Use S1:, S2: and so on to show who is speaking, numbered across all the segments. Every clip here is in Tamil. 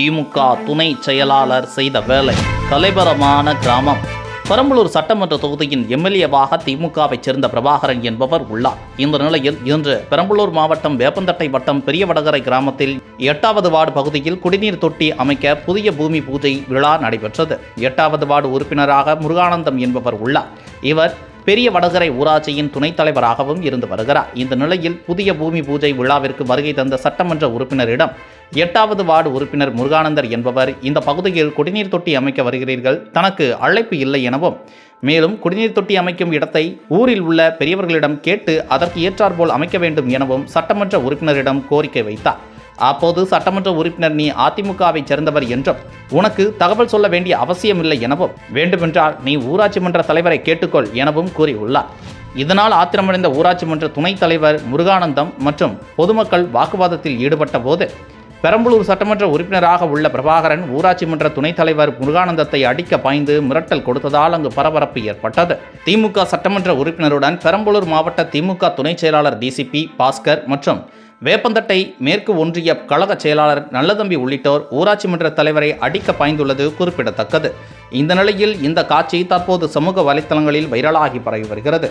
S1: திமுக துணை செயலாளர் செய்த வேலை கலைபரமான கிராமம். பெரம்பலூர் சட்டமன்ற தொகுதியின் எம்எல்ஏவாக திமுகவைச் சேர்ந்த பிரபாகரன் என்பவர் உள்ளார். இந்த நிலையில் இன்று பெரம்பலூர் மாவட்டம் வேப்பந்தட்டை வட்டம் பெரிய வடகரை கிராமத்தில் எட்டாவது வார்டு பகுதியில் குடிநீர் தொட்டி அமைக்க புதிய பூமி பூஜை விழா நடைபெற்றது. எட்டாவது வார்டு உறுப்பினராக முருகானந்தம் என்பவர் உள்ளார். இவர் பெரிய வடகரை ஊராட்சியின் துணைத் தலைவராகவும் இருந்து வருகிறார். இந்த நிலையில் புதிய பூமி பூஜை விழாவிற்கு வருகை தந்த சட்டமன்ற உறுப்பினரிடம் எட்டாவது வார்டு உறுப்பினர் முருகானந்தர் என்பவர் இந்த பகுதியில் குடிநீர் தொட்டி அமைக்க வருகிறீர்கள். தனக்கு அழைப்பு இல்லை எனவும் மேலும் குடிநீர் தொட்டி அமைக்கும் இடத்தை ஊரில் உள்ள பெரியவர்களிடம் கேட்டு அதற்கு ஏற்றாற்போல் அமைக்க வேண்டும் எனவும் சட்டமன்ற உறுப்பினரிடம் கோரிக்கை வைத்தார். அப்போது சட்டமன்ற உறுப்பினர் நீ அதிமுகவைச் சேர்ந்தவர் என்றும் உனக்கு தகவல் சொல்ல வேண்டிய அவசியமில்லை எனவும் வேண்டுமென்றால் நீ ஊராட்சி மன்ற தலைவரை கேட்டுக்கொள் எனவும் கூறியுள்ளார். இதனால் ஆத்திரமடைந்த ஊராட்சி மன்ற துணைத் தலைவர் முருகானந்தம் மற்றும் பொதுமக்கள் வாக்குவாதத்தில் ஈடுபட்ட போது பெரம்பலூர் சட்டமன்ற உறுப்பினராக உள்ள பிரபாகரன் ஊராட்சி மன்ற துணைத் தலைவர் முருகானந்தத்தை அடிக்க பாய்ந்து மிரட்டல் கொடுத்ததால் அங்கு பரபரப்பு ஏற்பட்டது திமுக சட்டமன்ற உறுப்பினருடன் பெரம்பலூர் மாவட்ட திமுக துணைச் செயலாளர் டிசிபி பாஸ்கர் மற்றும் வேப்பந்தட்டை மேற்கு ஒன்றிய கழக செயலாளர் நல்லதம்பி உள்ளிட்டோர் ஊராட்சி மன்ற தலைவரை அடிக்க பாய்ந்துள்ளது குறிப்பிடத்தக்கது இந்த நிலையில் இந்த காட்சி தற்போது சமூக வலைத்தளங்களில் வைரலாகி பரவி வருகிறது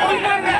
S2: போயிட்டாருங்க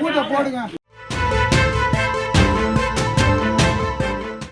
S3: பூஜை போடுங்க.